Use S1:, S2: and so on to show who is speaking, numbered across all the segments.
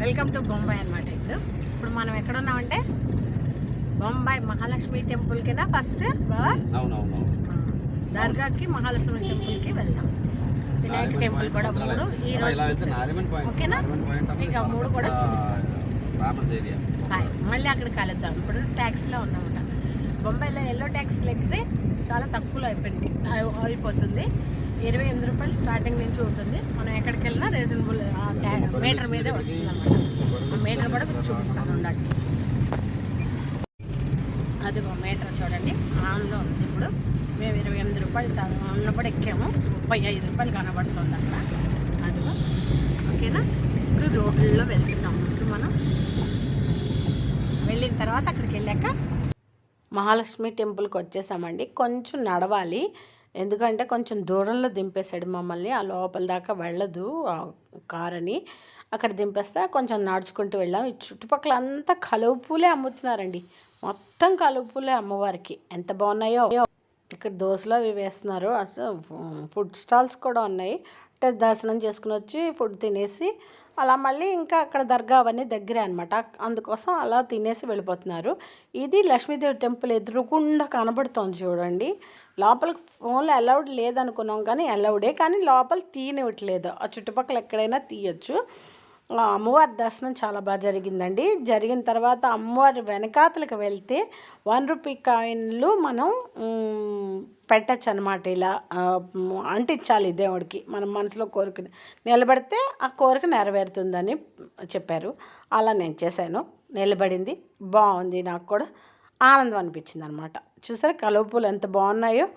S1: Welcome to Bombay అనమాట ఇప్పుడు ఇప్పుడు మనం ఎక్కడ ఉన్నామంటే బొంబాయి మహాలక్ష్మి టెంపుల్కినా ఫస్ట్
S2: అవునవును
S1: దర్గాకి మహాలక్ష్మి టెంపుల్కి వెళ్దాం. వినాయక టెంపుల్ కూడా మూడు ఈ రోజు ఓకేనా? మీకు ఆ మూడు కూడా చూపిస్తాను. హాయ్ మళ్ళీ అక్కడ కలుద్దాం. ఇప్పుడు ట్యాక్సీలో ఉన్నామట బొంబాయిలో ఎల్లో ట్యాక్సీలు ఎక్కితే చాలా తక్కువలో అయిపోయింది అయి- అయిపోతుంది. ఇరవై ఎనిమిది రూపాయలు స్టార్టింగ్ నుంచి ఉంటుంది. మనం ఎక్కడికి వెళ్ళినా రీజనబుల్ మీటర్ మీదే వస్తుంది అనమాట ఆ మీటర్ కూడా మీకు చూపిస్తాను ఉండండి. అదిగో మీటర్ చూడండి. ఆన్లో ఉంది ఇప్పుడు. మేము ఇరవై ఎనిమిది రూపాయలు ఉన్నప్పుడు ఎక్కాము. ముప్పై ఐదు రూపాయలు కనబడుతుంది అక్కడ. అదిగో. ఓకేనా? ఇప్పుడు రోడ్లలో వెళ్తున్నాం ఇప్పుడు మనం వెళ్ళిన తర్వాత అక్కడికి వెళ్ళాక మహాలక్ష్మి టెంపుల్కి వచ్చేసామండి. కొంచెం నడవాలి. ఎందుకంటే కొంచెం దూరంలో దింపేశాడు మమ్మల్ని. ఆ లోపల దాకా వెళ్ళదు ఆ కార్ అని అక్కడ దింపేస్తే కొంచెం నడుచుకుంటూ వెళ్ళాం. ఈ చుట్టుపక్కల అంతా కలువు పూలే అమ్ముతున్నారండి. మొత్తం కలువు పూలే అమ్మవారికి. ఎంత బాగున్నాయో. ఇక్కడ దోశలు అవి వేస్తున్నారు. అసలు ఫుడ్ స్టాల్స్ కూడా ఉన్నాయి. అంటే దర్శనం చేసుకుని వచ్చి ఫుడ్ తినేసి అలా మళ్ళీ ఇంకా అక్కడ దర్గా అవన్నీ దగ్గరే అనమాట అందుకోసం అలా తినేసి వెళ్ళిపోతున్నారు. ఇది లక్ష్మీదేవి టెంపుల్ ఎదురుకుండా కనబడుతోంది చూడండి. లోపలికి ఫోన్లో అలౌడ్ లేదనుకున్నాం కానీ అలౌడే కానీ లోపల తీయనివ్వట్లేదు ఆ చుట్టుపక్కల ఎక్కడైనా తీయచ్చు. అమ్మవారి దర్శనం చాలా బాగా జరిగిందండి. జరిగిన తర్వాత అమ్మవారి వెనకాతలకు వెళ్తే వన్ రూపీ కాయిన్లు మనం పెట్టచ్చు అనమాట ఇలా. అంటించాలి దేవుడికి. మనం మనసులో కోరిక నిలబడితే ఆ కోరిక నెరవేరుతుందని చెప్పారు. అలా నేను చేశాను. నిలబడింది. బాగుంది. నాకు కూడా ఆనందం అనిపించింది అనమాట చూసారా కలువ ఎంత బాగున్నాయో.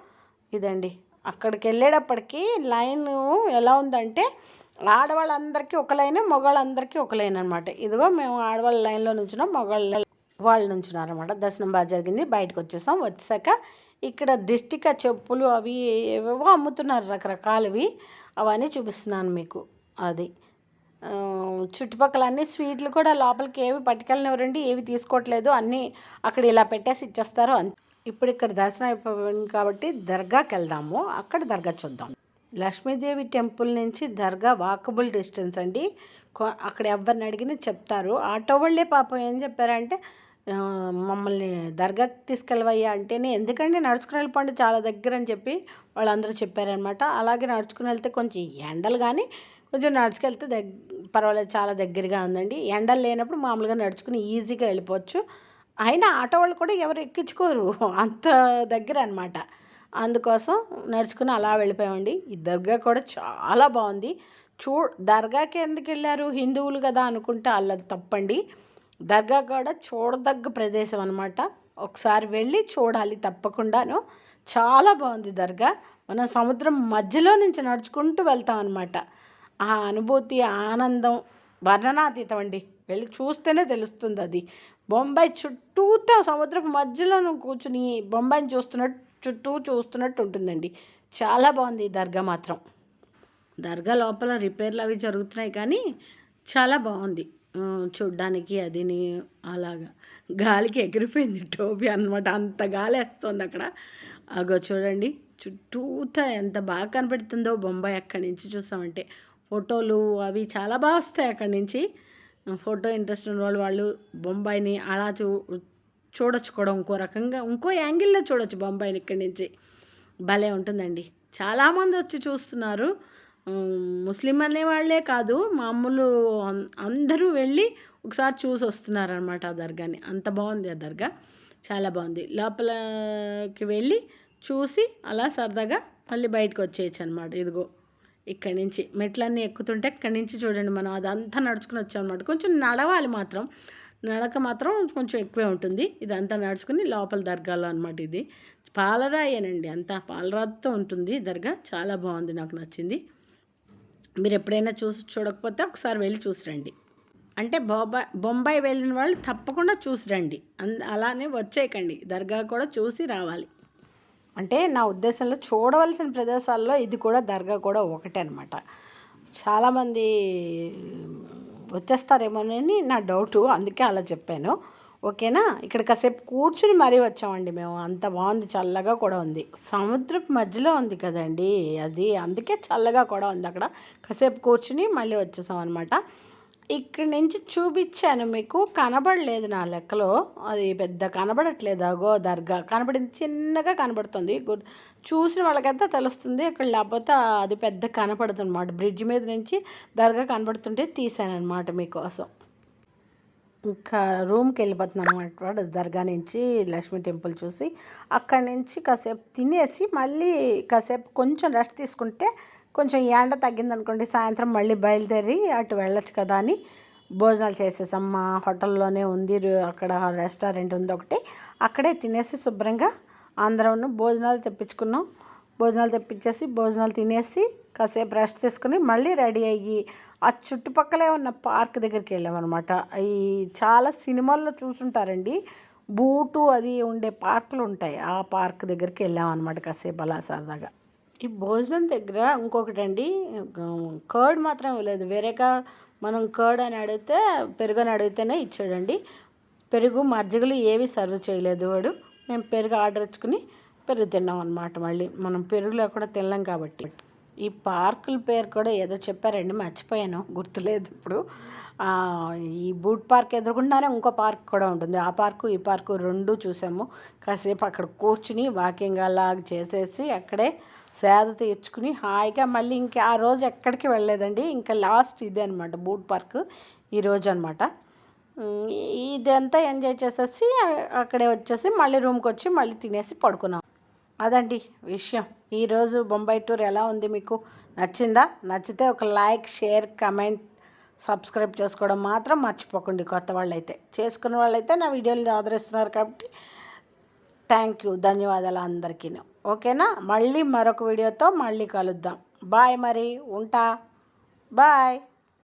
S1: ఇదండి. అక్కడికి వెళ్ళేటప్పటికి లైన్ ఎలా ఉందంటే ఆడవాళ్ళందరికీ ఒక లైన్ మగవాళ్ళందరికీ ఒక లైన్ అనమాట ఇదిగో మేము ఆడవాళ్ళ లైన్లో నుంచున్నాం మగవాళ్ళ వాళ్ళు నుంచున్నారనమాట. దర్శనం బాగా జరిగింది బయటకు వచ్చేసాం. వచ్చాక ఇక్కడ దిష్టిక చెప్పులు అవి ఏవేవో అమ్ముతున్నారు రకరకాలవి. అవన్నీ చూపిస్తున్నాను మీకు. అది. చుట్టుపక్కల అన్ని స్వీట్లు కూడా లోపలికి ఏవి పట్టుకెళ్ళనివ్వరండి ఏవి తీసుకోవట్లేదు. అన్నీ అక్కడ ఇలా పెట్టేసి ఇచ్చేస్తారు. అంతే. ఇప్పుడు ఇక్కడ దర్శనం అయిపోయింది కాబట్టి దర్గాకి వెళ్దాము. అక్కడ దర్గా చూద్దాం. లక్ష్మీదేవి టెంపుల్ నుంచి దర్గా వాకబుల్ డిస్టెన్స్ అండి. అక్కడ ఎవరిని అడిగినా చెప్తారు. ఆటో వాళ్ళే పాపం ఏం చెప్పారంటే మమ్మల్ని దర్గాకి తీసుకెళ్ళవయ్యా అంటేనే ఎందుకంటే నడుచుకుని వెళ్ళిపోండి చాలా దగ్గర అని చెప్పి వాళ్ళందరూ చెప్పారనమాట అలాగే నడుచుకుని వెళ్తే కొంచెం ఎండలు కానీ కొంచెం నడుచుకెళ్తే దగ్గ పర్వాలేదు చాలా దగ్గరగా ఉందండి. ఎండలు లేనప్పుడు మామూలుగా నడుచుకుని ఈజీగా వెళ్ళిపోవచ్చు. అయినా ఆటో వాళ్ళు కూడా ఎవరు ఎక్కించుకోరు. అంత దగ్గర అనమాట అందుకోసం నడుచుకుని అలా వెళ్ళిపోయామండి. ఈ దర్గా కూడా చాలా బాగుంది. చూ దర్గాకి ఎందుకు వెళ్ళారు హిందువులు కదా అనుకుంటే అలా తప్పండి. దర్గా కూడా చూడదగ్గ ప్రదేశం అనమాట ఒకసారి వెళ్ళి చూడాలి తప్పకుండాను. చాలా బాగుంది దర్గా. మనం సముద్రం మధ్యలో నుంచి నడుచుకుంటూ వెళ్తాం అనమాట ఆ అనుభూతి ఆనందం వర్ణనాతీతం అండి వెళ్ళి చూస్తేనే తెలుస్తుంది అది. బొంబాయి చుట్టూతో సముద్రపు మధ్యలో కూర్చుని బొంబాయిని చూస్తున్నట్టు చుట్టూ చూస్తున్నట్టు ఉంటుందండి చాలా బాగుంది ఈ దర్గా మాత్రం. దర్గా లోపల రిపేర్లు అవి జరుగుతున్నాయి కానీ చాలా బాగుంది. చూడ్డానికి అదిని అలాగా. గాలికి ఎగిరిపోయింది టోపీ అన్నమాట. అంత గాలి వేస్తుంది అక్కడ. అగో చూడండి. చుట్టూతా ఎంత బాగా కనపడుతుందో బొంబాయి అక్కడి నుంచి చూసామంటే. ఫోటోలు అవి చాలా బాగా వస్తాయి అక్కడి నుంచి. ఫోటో ఇంట్రెస్ట్ ఉన్న వాళ్ళు వాళ్ళు బొంబాయిని అలా చూ చూడొచ్చు కూడా ఇంకో రకంగా ఇంకో యాంగిల్లో చూడొచ్చు బొంబాయిని ఇక్కడి నుంచి. భలే ఉంటుందండి. చాలామంది వచ్చి చూస్తున్నారు. ముస్లిం అనే వాళ్ళే కాదు మామూలు అం- అందరూ వెళ్ళి ఒకసారి చూసి వస్తున్నారనమాట ఆ దర్గాని. అంత బాగుంది ఆ దర్గా. చాలా బాగుంది. లోపలకి వెళ్ళి చూసి అలా సరదాగా మళ్ళీ బయటకు వచ్చేయచ్చు అనమాట ఇదిగో ఇక్కడి నుంచి మెట్లన్నీ ఎక్కుతుంటే ఇక్కడి నుంచి చూడండి మనం. అదంతా నడుచుకుని వచ్చాం అనమాట కొంచెం నడవాలి మాత్రం. నడక మాత్రం కొంచెం ఎక్కువే ఉంటుంది. ఇదంతా నడుచుకుని లోపల దర్గాలో అనమాట ఇది. పాలరాయేనండి అంతా. పాలరాతో ఉంటుంది దర్గా. చాలా బాగుంది నాకు నచ్చింది. మీరు ఎప్పుడైనా చూసి చూడకపోతే ఒకసారి వెళ్ళి చూసిరండి అంటే బొంబాయి బొంబాయి వెళ్ళిన వాళ్ళు తప్పకుండా చూసి రండి. అన్- అలానే వచ్చేయకండి. దర్గా కూడా చూసి రావాలి. అంటే నా ఉద్దేశంలో చూడవలసిన ప్రదేశాల్లో ఇది కూడా దర్గా కూడా ఒకటే అనమాట చాలామంది వచ్చేస్తారేమోనని నా డౌటు అందుకే అలా చెప్పాను. ఓకేనా? ఇక్కడ కాసేపు కూర్చుని మరీ వచ్చామండి మేము. అంత బాగుంది చల్లగా కూడా ఉంది. సముద్రపు మధ్యలో ఉంది కదండి అది. అందుకే చల్లగా కూడా ఉంది అక్కడ. కాసేపు కూర్చుని మళ్ళీ వచ్చేసాం అనమాట ఇక్కడి నుంచి చూపించాను మీకు. కనబడలేదు నా లెక్కలో. అది పెద్ద కనబడట్లేదు. అగో దర్గా. కనబడింది చిన్నగా కనబడుతుంది. చూసిన వాళ్ళకంతా తెలుస్తుంది. ఇక్కడ లేకపోతే అది పెద్ద కనపడుతుంది అనమాట బ్రిడ్జ్ మీద నుంచి దర్గా కనబడుతుంటే తీసాను అనమాట మీకోసం. ఇంకా రూమ్కి వెళ్ళిపోతున్నాం అనమాట దర్గా నుంచి లక్ష్మీ టెంపుల్ చూసి. అక్కడి నుంచి కాసేపు తినేసి మళ్ళీ కాసేపు కొంచెం రెస్ట్ తీసుకుంటే కొంచెం ఎండ తగ్గిందనుకోండి సాయంత్రం మళ్ళీ బయలుదేరి అటు వెళ్ళొచ్చు కదా అని భోజనాలు చేసేసాం. మా హోటల్లోనే ఉంది అక్కడ రెస్టారెంట్ ఉంది ఒకటి. అక్కడే తినేసి శుభ్రంగా అందరం భోజనాలు తెప్పించుకున్నాం. భోజనాలు తెప్పించేసి భోజనాలు తినేసి కాసేపు రెస్ట్ తీసుకుని మళ్ళీ రెడీ అయ్యి ఆ చుట్టుపక్కలే ఉన్న పార్క్ దగ్గరికి వెళ్ళామన్నమాట. ఈ చాలా సినిమాల్లో చూసుంటారండి బూటు అది ఉండే పార్కులు ఉంటాయి. ఆ పార్క్ దగ్గరికి వెళ్ళామన్నమాట కాసేపు అలా సరదాగా. ఈ భోజనం దగ్గర ఇంకొకటి అండి కర్డ్ మాత్రం ఇవ్వలేదు. వేరేగా మనం కర్డ్ అని అడిగితే పెరుగు అని అడిగితేనే ఇచ్చాడండి. పెరుగు మజ్జిగలు ఏవి సర్వ్ చేయలేదు వాడు. మేము పెరుగు ఆర్డర్ ఇచ్చుకుని పెరుగు తిన్నాం అనమాట మళ్ళీ. మనం పెరుగులో కూడా తినలేం కాబట్టి. ఈ పార్కుల పేరు కూడా ఏదో చెప్పారండి మర్చిపోయాను గుర్తులేదు ఇప్పుడు. ఈ బూట్ పార్క్ ఎదురుగుండానే ఇంకో పార్క్ కూడా ఉంటుంది. ఆ పార్కు ఈ పార్కు రెండు చూసాము. కాసేపు అక్కడ కూర్చుని వాకింగ్ అలా చేసేసి అక్కడే సేద తీర్చుకుని హాయిగా మళ్ళీ ఇంకా ఆ రోజు ఎక్కడికి వెళ్ళలేదండి. ఇంకా లాస్ట్ ఇదే అనమాట బూట్ పార్క్ ఈ రోజు అనమాట ఇదంతా ఎంజాయ్ చేసేసి అక్కడే వచ్చేసి మళ్ళీ రూమ్కి వచ్చి మళ్ళీ తినేసి పడుకున్నాం. అదండి విషయం. ఈరోజు బొంబాయి టూర్ ఎలా ఉంది మీకు? నచ్చిందా? నచ్చితే ఒక లైక్ షేర్ కమెంట్ సబ్స్క్రైబ్ చేసుకోవడం మాత్రం మర్చిపోకండి కొత్త వాళ్ళైతే. చేసుకున్న వాళ్ళైతే నా వీడియోలు ఆదరిస్తున్నారు కాబట్టి థ్యాంక్ యూ. ధన్యవాదాలు అందరికీ ఓకేనా? మళ్ళీ మరొక వీడియోతో మళ్ళీ కలుద్దాం. బాయ్ మరి. ఉంటా. బాయ్.